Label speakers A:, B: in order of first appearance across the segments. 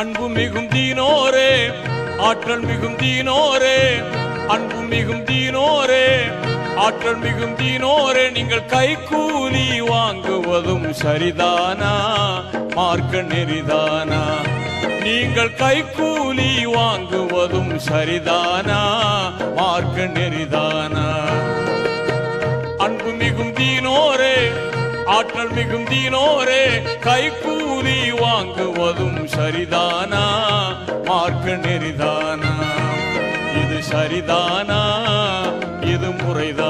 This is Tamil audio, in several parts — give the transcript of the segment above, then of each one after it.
A: அன்பு மிகும் தீனோரே. ஆற்றல் மிகும் தீனோரே. அன்பு மிகும் தீனோரே. ஆற்றல் மிகும் தீனோரே. நீங்கள் கைக்கூலி வாங்குவதும் சரிதானா? மார்க்க நெறிதானா? நீங்கள் கைக்கூலி வாங்குவதும் சரிதானா? மார்க்க நெறிதானா? அன்பு மிகும் தீனோரே. ஆற்றல் மிகும் தீனோரே. கைக்கூலி வாங்குவதும் சரிதானா? மார்க்க நெறிதானா? இது சரிதானா? இது முறைதான்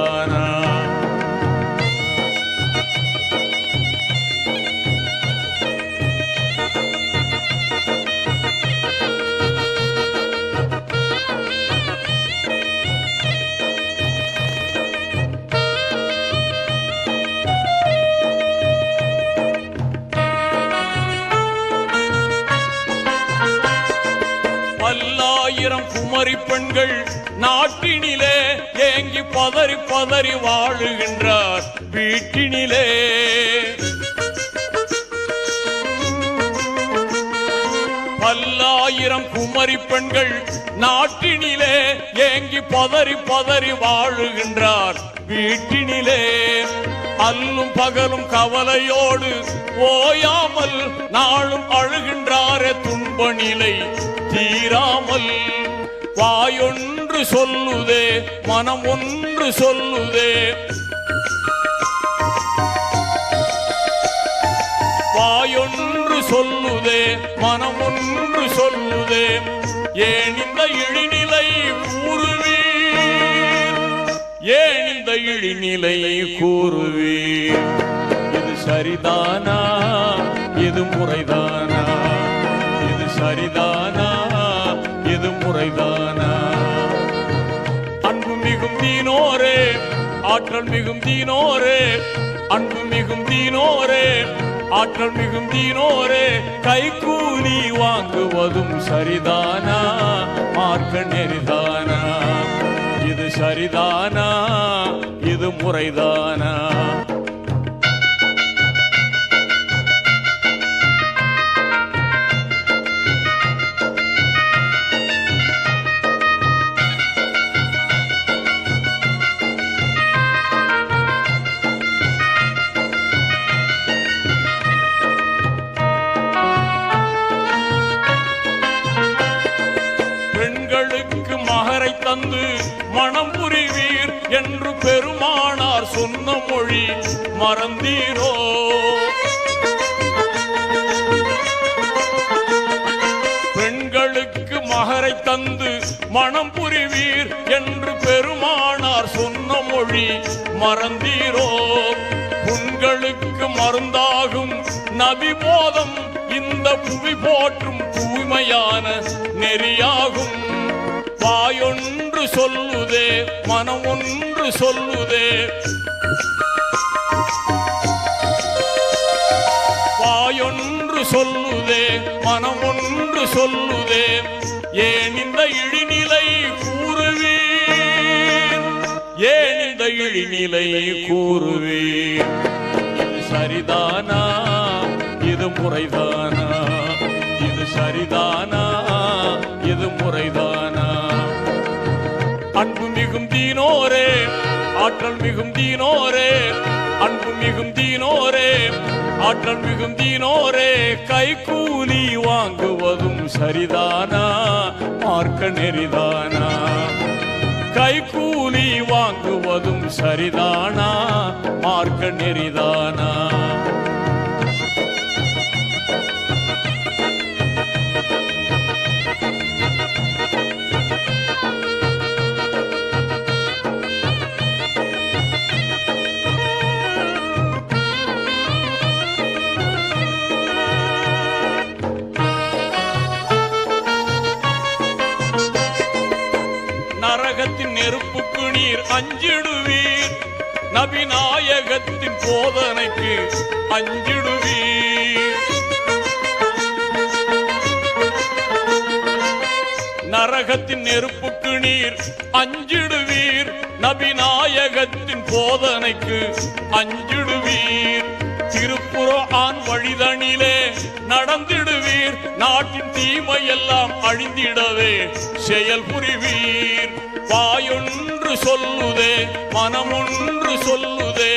A: பல்லாயிரம் குமரி பெண்கள் நாட்டினிலே ஏங்கி பதறி பதறி வாழுகின்றார் வீட்டினிலே. பல்லாயிரம் குமரி பெண்கள் நாட்டினிலே ஏங்கி பதறி பதறி வாழுகின்றார் வீட்டினிலே. அல்லும் பகலும் கவலையோடு ஓயாமல் நாளும் அழுகின்றாரே துன்ப நிலை தீராமல். வாயொன்று சொல்லுதே மனம் ஒன்று சொல்லுதே. வாயொன்று சொல்லுதே மனம் ஒன்று சொல்லுதே. ஏன் இந்த இழிநிலை ஊருவீர் ஏன் தகிழி நிலை கூறுவேன். இது சரிதானா? இது முறைதானா? இது சரிதானா? இது முறைதானா? அன்பு மிகும் தீனோரே ஆற்றல் மிகும் தீனோரே அன்பு மிகும் தீனோரே ஆற்றல் மிகும் தீனோரே கைக்கூலி வாங்குவதும் சரிதானா? மார்க்க நெறிதானா? இது சரிதானா? இது முறைதானா? பெண்களுக்கு மகரை தந்து மனம் பெருமானார் சொன்ன மொழி மறந்தீரோ? பெண்களுக்கு மகரை தந்து மனம் புரிவீர் என்று பெருமானார் சொன்ன மொழி மறந்தீரோ? புண்களுக்கு மருந்தாகும் நபி போதம் இந்த புவி போற்றும் தூய்மையான நெறியாகும். வாயொன்று சொல்லுதே மனம் ஒன்று சொல்லுதே. வாயொன்று சொல்லுதே மனம் ஒன்று சொல்லுதே. ஏன் இந்த இழிநிலை கூறுவேன் ஏன் இந்த இழிநிலை கூறுவேன் இது சரிதானா? இது முறைதானா? இது சரிதானா? இது முறைதான் அன்பு மிகும் தீனோரே ஆற்றல் மிகும் தீனோரே அன்பு மிகும் தீனோரே ஆற்றல் மிகும் தீனோரே கை கூலி வாங்குவதும் சரிதானா? மார்க்க நெறிதானா? கை கூலி வாங்குவதும் சரிதானா? மார்க்க நெறிதானா? நாயகத்தின் நெருப்புக்கு நீர் அஞ்சிடுவீர். நபிநாயகத்தின் போதனைக்கு அஞ்சிடுவீர். நரகத்தின் நெருப்புக்கு நீர் அஞ்சிடுவீர். நபிநாயகத்தின் போதனைக்கு அஞ்சிடுவீர். திருப்புற ஆண் வழிதனிலே நடந்திடுவீர். நாட்டின் தீமையெல்லாம் அழிந்திடவே செயல் புரிவீர். வாயொன்று சொல்லுதே மனமொன்று சொல்லுதே.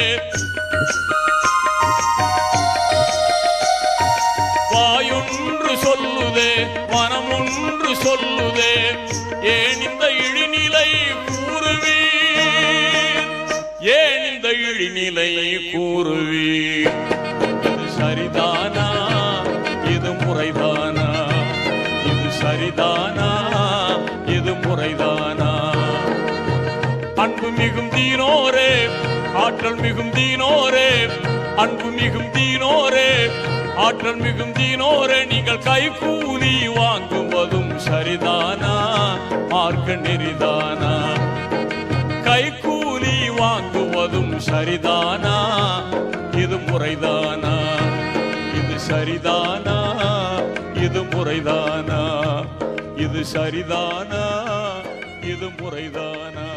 A: வாயொன்று சொல்லுதே மனமொன்று சொல்லுதே. ஏன் இந்த இழிநிலை கூறுவீர்? ஏன் இந்த இழிநிலை கூறுவீர்? சரிதானா? இது இது முறைதானா? அன்பு மிகும் தீனோரே ஆற்றல் மிகும் தீனோரே அன்பு மிகும் தீனோரே ஆற்றல் மிகும் தீனோரே நீங்கள் கைகூலி வாங்குவதும் சரிதானா? மார்க்க நெறிதானா? கைகூலி வாங்குவதும் சரிதானா? இது முறைதானா? இது சரிதானா? இது முறைதானா? இது சரிதானா? இது முறைதானா?